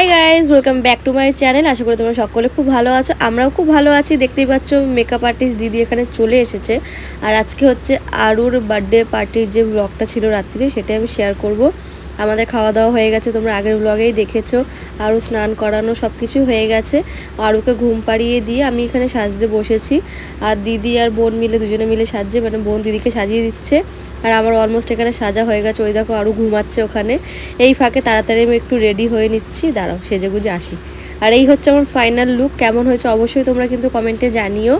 Hi guys welcome back to my channel আশা করি তোমরা সকলে খুব ভালো আছো, আমরাও খুব ভালো আছি। দেখতেই পাচ্ছ মেকআপ আর্টিস্ট দিদি এখানে চলে এসেছে। আর আজকে হচ্ছে আরুর বার্থডে পার্টির যে ব্লগটা ছিল রাত্রিরে, সেটাই আমি শেয়ার করব। আমাদের খাওয়া দাওয়া হয়ে গেছে, তোমরা আগের ব্লগেই দেখেছ। আরও স্নান করানো সব কিছু হয়ে গেছে। আরুকে ঘুম পাড়িয়ে দিয়ে আমি এখানে সাজতে বসেছি। আর দিদি আর বোন মিলে, দুজনে মিলে সাজছে মানে বোন দিদিকে সাজিয়ে দিচ্ছে। আর আমার অলমোস্ট এখানে সাজা হয়ে গেছে। ওই দেখো আরও ঘুমাচ্ছে ওখানে। এই ফাঁকে তাড়াতাড়ি আমি একটু রেডি হয়ে নিচ্ছি। দাঁড়াও, সেজে গুজে আসি। আর এই হচ্ছে আমার ফাইনাল লুক কেমন হয়েছে অবশ্যই তোমরা কিন্তু কমেন্টে জানিও।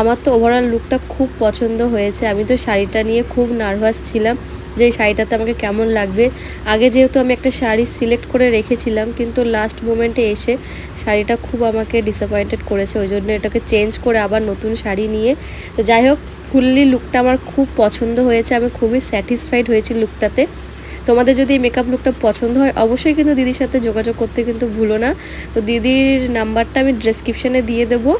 আমার তো ওভারঅল লুকটা খুব পছন্দ হয়েছে। আমি তো শাড়িটা নিয়ে খুব নার্ভাস ছিলাম যে এই শাড়িটাতে আমাকে কেমন লাগবে। আগে যেহেতু আমি একটা শাড়ি সিলেক্ট করে রেখেছিলাম, কিন্তু লাস্ট মোমেন্টে এসে শাড়িটা খুব আমাকে ডিসঅ্যাপয়েন্টেড করেছে। ওই জন্য এটাকে চেঞ্জ করে আবার নতুন শাড়ি নিয়ে। তো যাই হোক ফুললি লুকটা আমার খুব পছন্দ হয়েছে, আমি খুবই স্যাটিসফাইড হয়েছি লুকটাতে। তোমাদের যদি এই মেকআপ লুকটা পছন্দ হয়, অবশ্যই কিন্তু দিদির সাথে যোগাযোগ করতে কিন্তু ভুলো না। তো দিদির নাম্বারটা আমি ডেসক্রিপশানে দিয়ে দেবো,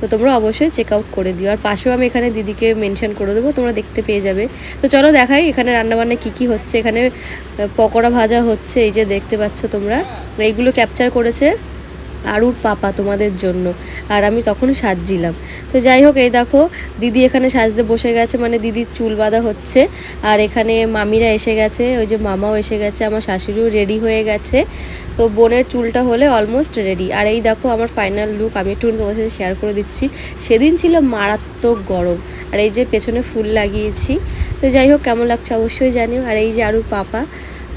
তো তোমরা অবশ্যই চেক আউট করে দিও। আর পাশেও আমি এখানে দিদিকে মেনশন করে দেবো, তোমরা দেখতে পেয়ে যাবে। তো চলো দেখাই এখানে রান্নাবান্না কী কী হচ্ছে। এখানে পকোড়া ভাজা হচ্ছে, এই যে দেখতে পাচ্ছ তোমরা। এইগুলো ক্যাপচার করেছে আরুর পাপা তোমাদের জন্য। আর আমি তখন সাজছিলাম। তো যাই হোক, এই দেখো, দিদি এখানে সাজতে বসে গেছে মানে দিদির চুল বাঁধা হচ্ছে। আর এখানে মামিরা এসে গেছে, ওই যে মামাও এসে গেছে, আমার শাশুড়িও রেডি হয়ে গেছে। তো বোনের চুলটা হলে অলমোস্ট রেডি আর এই দেখো, আমার ফাইনাল লুক আমি একটু তোমার সাথে শেয়ার করে দিচ্ছি। সেদিন ছিল মারাত্মক গরম, আর এই যে পেছনে ফুল লাগিয়েছি। তো যাই হোক, কেমন লাগছে অবশ্যই জানিও। আর এই যে আরুর পাপা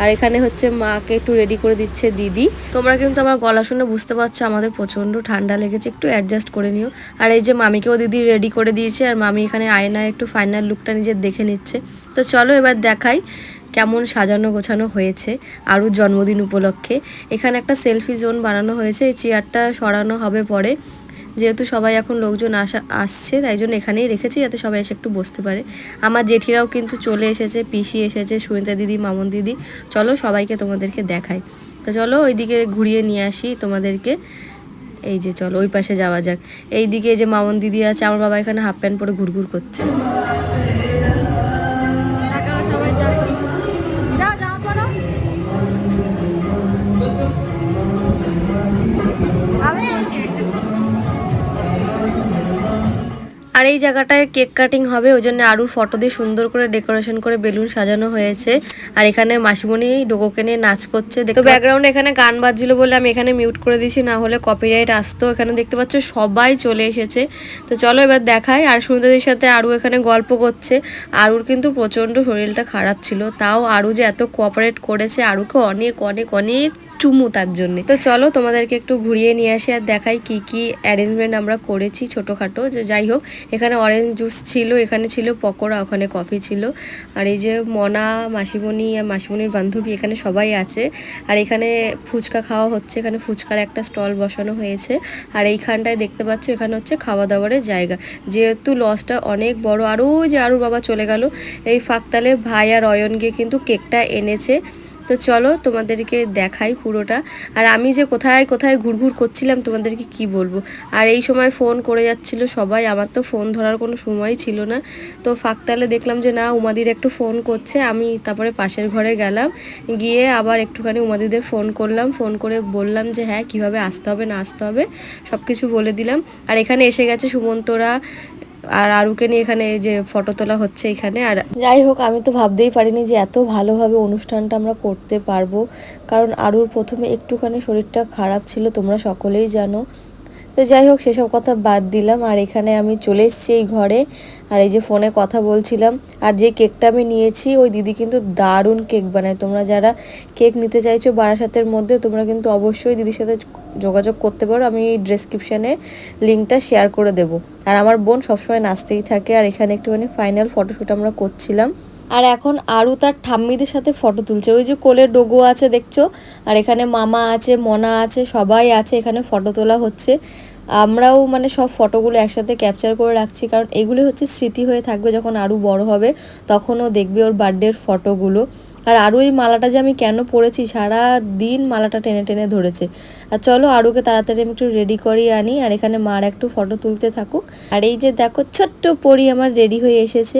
আর এখানে হচ্ছে মাকে একটু রেডি করে দিচ্ছে দিদি। তোমরা কিন্তু আমার গলা শুনে বুঝতে পারছ আমাদের প্রচণ্ড ঠান্ডা লেগেছে, একটু অ্যাডজাস্ট করে নিও। আর এই যে মামিকেও দিদি রেডি করে দিয়েছে, আর মামি এখানে আয়নায় একটু ফাইনাল লুকটা নিজের দেখে নিচ্ছে। তো চলো এবার দেখাই কেমন সাজানো গোছানো হয়েছে আরও জন্মদিন উপলক্ষে। এখানে একটা সেলফি জোন বানানো হয়েছে, এই চেয়ারটা সরানো হবে পরে। যেহেতু সবাই এখন লোকজন আসা, আসছে, তাই জন্য এখানেই রেখেছি যাতে সবাই এসে একটু বসতে পারে। আমার জেঠিরাও কিন্তু চলে এসেছে, পিসি এসেছে, সুনিতা দিদি, মামন দিদি। চলো সবাইকে তোমাদেরকে দেখাই। তো চলো ওইদিকে ঘুরিয়ে নিয়ে আসি তোমাদেরকে। এই যে চলো, ওই পাশে যাওয়া যাক। এইদিকে দিকে যে মামন দিদি আছে, আমার বাবা এখানে হাফ প্যান্ট পরে ঘুরঘুর করছে। আর এই জায়গাটায় কেক কাটিং হবে, ওই জন্য আরুর ফটো দিয়ে সুন্দর করে ডেকোরেশন করে বেলুন সাজানো হয়েছে। আর এখানে মাসিমণি ডোগোকে নিয়ে নাচ করছে। তো ব্যাকগ্রাউন্ডে এখানে গান বাজছিল বলে আমি এখানে মিউট করে দিয়েছি, না হলে কপিরাইট আসতো। এখানে দেখতে পাচ্ছ সবাই চলে এসেছে। তো চলো এবার দেখাই। আর সুন্দরদের সাথে আরু এখানে গল্প করছে। আরুর কিন্তু প্রচণ্ড শরীরটা খারাপ ছিল। তাও আরু যে এত কোঅপারেট করেছে, আরুকে অনেক অনেক অনেক চুমু তার জন্য। তো চলো তোমাদেরকে একটু ঘুরিয়ে নিয়ে আসি আর দেখাই কি কি অ্যারেঞ্জমেন্ট আমরা করেছি ছোটোখাটো। যে যাই হোক এখানে অরেঞ্জ জুস ছিল, এখানে ছিল পকোড়া, ওখানে কফি ছিল। আর এই যে মনা, মাসিমণি আর মাসিমণির বান্ধবী এখানে সবাই আছে। আর এখানে ফুচকা খাওয়া হচ্ছে, এখানে ফুচকার একটা স্টল বসানো হয়েছে। আর এইখানটায় দেখতে পাচ্ছ, এখানে হচ্ছে খাওয়া দাওয়ারের জায়গা। যেহেতু লসটা অনেক বড় আরও যে আরুর বাবা চলে গেল, এই ফাঁকতালে ভাই আর অয়ন গিয়ে কিন্তু কেকটা এনেছে। তো চলো তোমাদেরকে দেখাই পুরোটা। আর আমি যে কোথায় কোথায় ঘুরঘুর করছিলাম তোমাদেরকে কি বলব? আর এই সময় ফোন করে যাচ্ছিল সবাই, আমার তো ফোন ধরার কোনো সময়ই ছিল না। তো ফাঁকতালে দেখলাম যে না, উমাদির একটু ফোন করছে, আমি তারপরে পাশের ঘরে গেলাম। গিয়ে আবার একটুখানি উমাদিদের ফোন করলাম, ফোন করে বললাম যে হ্যাঁ কীভাবে আসতে হবে, না আসতে হবে সব কিছু বলে দিলাম। আর এখানে এসে গেছে সুমন্তরা আর আরুকে নিয়ে এখানে যে ফটো তোলা হচ্ছে এখানে। আর যাই হোক, আমি তো ভাবতেই পারিনি যে এত ভালোভাবে অনুষ্ঠানটা আমরা করতে পারব। কারণ আরুর প্রথমে একটুখানি শরীরটা খারাপ ছিল, তোমরা সকলেই জানো। তো যাই হোক, সেসব কথা বাদ দিলাম। আর এখানে আমি চলে এসেছি এই ঘরে। আর এই যে ফোনে কথা বলছিলাম, আর যে কেকটা আমি নিয়েছি, ওই দিদি কিন্তু দারুণ কেক বানায়। তোমরা যারা কেক নিতে চাইছো বারাসাতের মধ্যে, তোমরা কিন্তু অবশ্যই দিদির সাথে যোগাযোগ করতে পারো, আমি ডিসক্রিপশানে লিঙ্কটা শেয়ার করে দেবো। আর আমার বোন সবসময় নাচতেই থাকে, আর এখানে একটুখানি ফাইনাল ফটোশ্যুট আমরা করছিলাম। আর এখন আরও তার ঠাম্মিদের সাথে ফটো তুলছে। ওই যে কোলের ডোগো আছে, দেখছ? আর এখানে মামা আছে, মনা আছে, সবাই আছে, এখানে ফটো তোলা হচ্ছে। আমরাও মানে সব ফটোগুলো একসাথে ক্যাপচার করে রাখছি, কারণ এগুলো হচ্ছে স্মৃতি হয়ে থাকবে যখন আরও বড় হবে তখনও দেখবে ওর বার্থডের ফটোগুলো আর আরু এই মালাটা যে আমি কেন পরেছি সারা দিন মালাটা টেনে টেনে ধরেছে। আর চলো আরুকে তাড়াতাড়ি আমি একটু রেডি করি আনি, আর এখানে মার একটু ফটো তুলতে থাকুক। আর এই যে দেখো, ছোট্ট পরি আমার রেডি হয়ে এসেছে।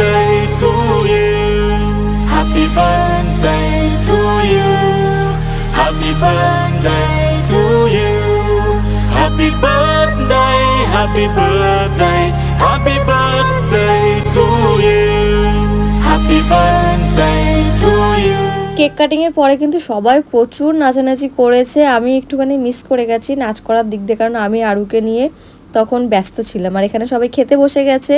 to you. Happy birthday to you. Happy birthday to you. Happy birthday, happy birthday, happy birthday to you. Happy birthday to you. Cake cutting এর পরে কিন্তু সবাই প্রচুর নাচানাচি করেছে আমি একটুখানি মিস করে গেছি নাচ করার দিক দিয়ে কারণ আমি আরুকে নিয়ে তখন ব্যস্ত ছিলাম আর এখানে সবাই খেতে বসে গেছে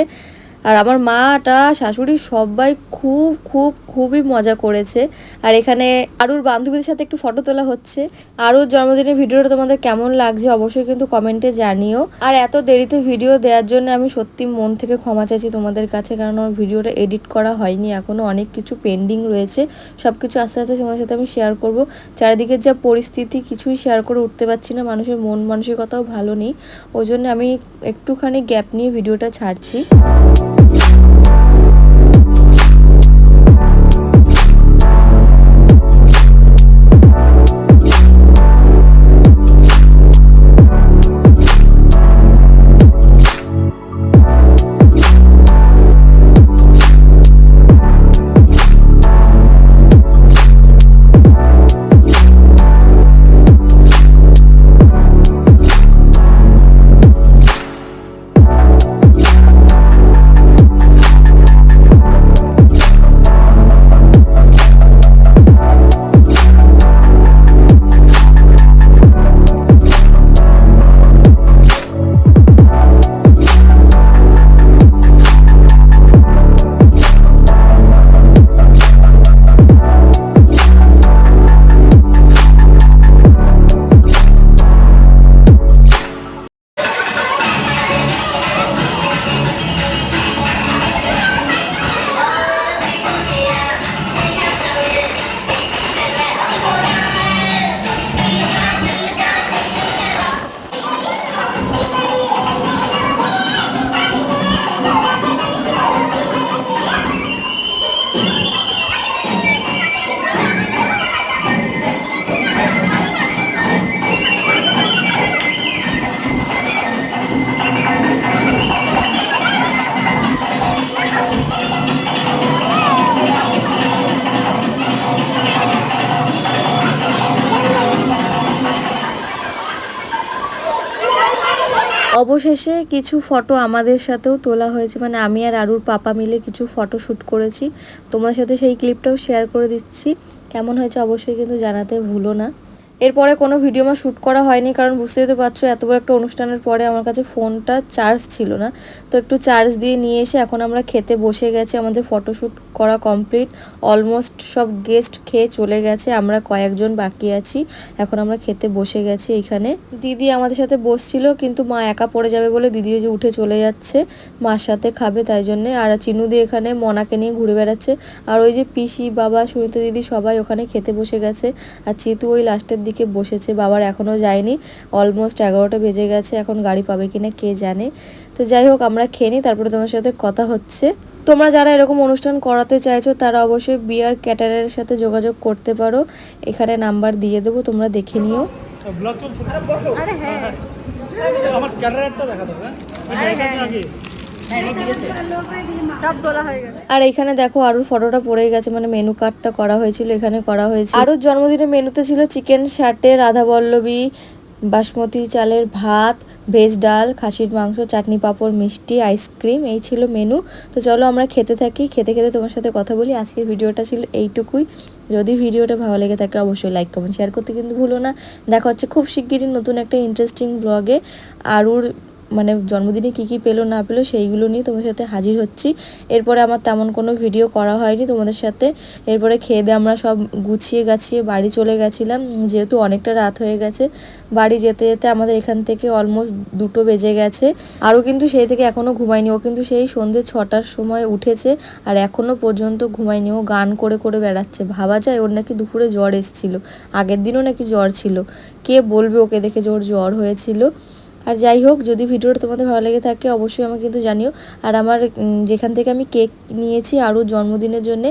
আর আমার মাটা শাশুড়ি সবাই খুব খুব, খুবই মজা করেছে। আর এখানে আরুর বান্ধবীদের সাথে একটু ফটো তোলা হচ্ছে। আরুর জন্মদিনের ভিডিওটা তোমাদের কেমন লাগছে অবশ্যই কিন্তু কমেন্টে জানিও। আর এত দেরিতে ভিডিও দেওয়ার জন্য আমি সত্যি মন থেকে ক্ষমা চাইছি তোমাদের কাছে, কারণ আমার ভিডিওটা এডিট করা হয়নি। এখনও অনেক কিছু পেন্ডিং রয়েছে। সব কিছু আস্তে আস্তে তোমার সাথে আমি শেয়ার করব। চারিদিকের যা পরিস্থিতি, কিছুই শেয়ার করে উঠতে পারছি না। মানুষের মন মানসিকতাও ভালো নেই। ওই জন্য আমি একটুখানি গ্যাপ নিয়ে ভিডিওটা ছাড়ছি। Thank you. অবশেষে কিছু ফটো আমাদের সাথেও তোলা হয়েছে। মানে আমি আর আরুর পাপা মিলে কিছু ফটো শ্যুট করেছি। তোমাদের সাথে সেই ক্লিপটাও শেয়ার করে দিচ্ছি। কেমন হয়েছে অবশ্যই কিন্তু জানাতে ভুলো না। এরপরে কোনো ভিডিও আমার শ্যুট করা হয়নি, কারণ বুঝতেই তো পারছ এত বড় একটা অনুষ্ঠানের পরে আমার কাছে ফোনটা চার্জ ছিল না। তো একটু চার্জ দিয়ে নিয়ে এসে এখন আমরা খেতে বসে গেছি, আমাদের ফটোশ্যুট করা কমপ্লিট অলমোস্ট সব গেস্ট খেয়ে চলে গেছে, আমরা কয়েকজন বাকি আছি, এখন আমরা খেতে বসে গেছি এখানে। দিদি আমাদের সাথে বসছিল, কিন্তু মা একা পড়ে যাবে বলে দিদি ওই যে উঠে চলে যাচ্ছে, মার সাথে খাবে তাই জন্যে, আর চিনুদি এখানে মনাকে নিয়ে ঘুরে বেড়াচ্ছে, আর ওই যে পিসি, বাবা, সুনিতা দিদি সবাই ওখানে খেতে বসে গেছে, আর চিতু ওই লাস্টের দিকে বসেছে বাবার এখনও যায়নি। অলমোস্ট এগারোটা বেজে গেছে এখন গাড়ি পাবে কিনা কে জানে। তো যাই হোক আমরা খেয়ে নিই তারপরে তোমার সাথে কথা হচ্ছে। তোমরা যারা এরকম অনুষ্ঠান করাতে চাইছো তারা অবশ্যই বিয়ার ক্যাটারের সাথে যোগাযোগ করতে পারো। এখানে নাম্বার দিয়ে দেবো তোমরা দেখে নিও। আরে হ্যাঁ। আমার ক্যাটারারটা দেখা দেবে আর এখানে দেখো আরুর ফটোটা পড়ে গেছে মানে মেনু কার্ডটা করা হয়েছিল এখানে করা হয়েছে। আরুর জন্মদিনের মেনুতে ছিল চিকেন শার্টে রাধা বল্লবী বাসমতি চালের ভাত ভেজ ডাল খাসির মাংস চাটনি পাঁপড় মিষ্টি আইসক্রিম এই ছিল মেনু তো চলো আমরা খেতে থাকি খেতে খেতে তোমার সাথে কথা বলি। আজকের ভিডিওটা ছিল এইটুকুই। যদি ভিডিওটা ভালো লেগে থাকে অবশ্যই লাইক কমেন্ট শেয়ার করতে কিন্তু ভুলো না। দেখা হচ্ছে খুব শিগগিরই নতুন একটা ইন্টারেস্টিং ব্লগে আরুর মানে জন্মদিনে কি কি পেল না পেল সেইগুলো নিয়ে তোমার সাথে হাজির হচ্ছি। এরপরে আমার তেমন কোনো ভিডিও করা হয়নি তোমাদের সাথে। এরপরে খেয়ে দিয়ে আমরা সব গুছিয়ে গাছিয়ে বাড়ি চলে গেছিলাম। যেহেতু অনেকটা রাত হয়ে গেছে, বাড়ি যেতে যেতে আমাদের এখান থেকে অলমোস্ট দুটো বেজে গেছে। আরও কিন্তু সেই থেকে এখনও ঘুমায়নি। ও কিন্তু সেই সন্ধে ছটার সময় উঠেছে আর এখনও পর্যন্ত ঘুমায়নি। ও গান করে করে বেড়াচ্ছে। ভাবা যায় ওর নাকি দুপুরে জ্বর এসেছিল। আগের দিনও নাকি জ্বর ছিল। কে বলবে ওকে দেখে যে ওর জ্বর হয়েছিল। আর যাই হোক যদি ভিডিওটা তোমাদের ভালো লেগে থাকে অবশ্যই আমাকে কিন্তু জানিও। আর আমার যেখান থেকে আমি কেক নিয়েছি আরও জন্মদিনের জন্য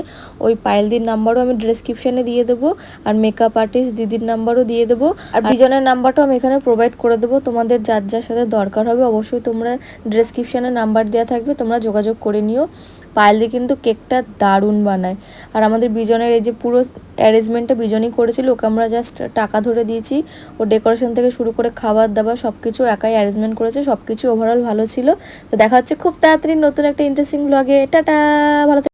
ওই পায়েলদির নাম্বারও আমি ড্রেসক্রিপশানে দিয়ে দেবো আর মেকআপ আর্টিস্ট দিদির নাম্বারও দিয়ে দেবো। আর বিজনের নাম্বারটাও আমি এখানে প্রোভাইড করে দেবো। তোমাদের যার যার সাথে দরকার হবে অবশ্যই তোমরা ডিসক্রিপশানে নাম্বার দেওয়া থাকবে তোমরা যোগাযোগ করে নিও। পায়েলদি কিন্তু কেকটা দারুণ বানায়। আর আমাদের বিজনের এই যে পুরো অ্যারেঞ্জমেন্টটা বিজনই করেছিল, ওকে আমরা জাস্ট টাকা ধরে দিয়েছি। ও ডেকোরেশন থেকে শুরু করে খাবার দাবার সব কিছু একাই অ্যারেঞ্জমেন্ট করেছে সব কিছু ওভারঅল ভালো ছিল। তো দেখা হচ্ছে খুব তাড়াতাড়ি নতুন একটা ইন্টারেস্টিং ব্লগে টাটা! ভালো।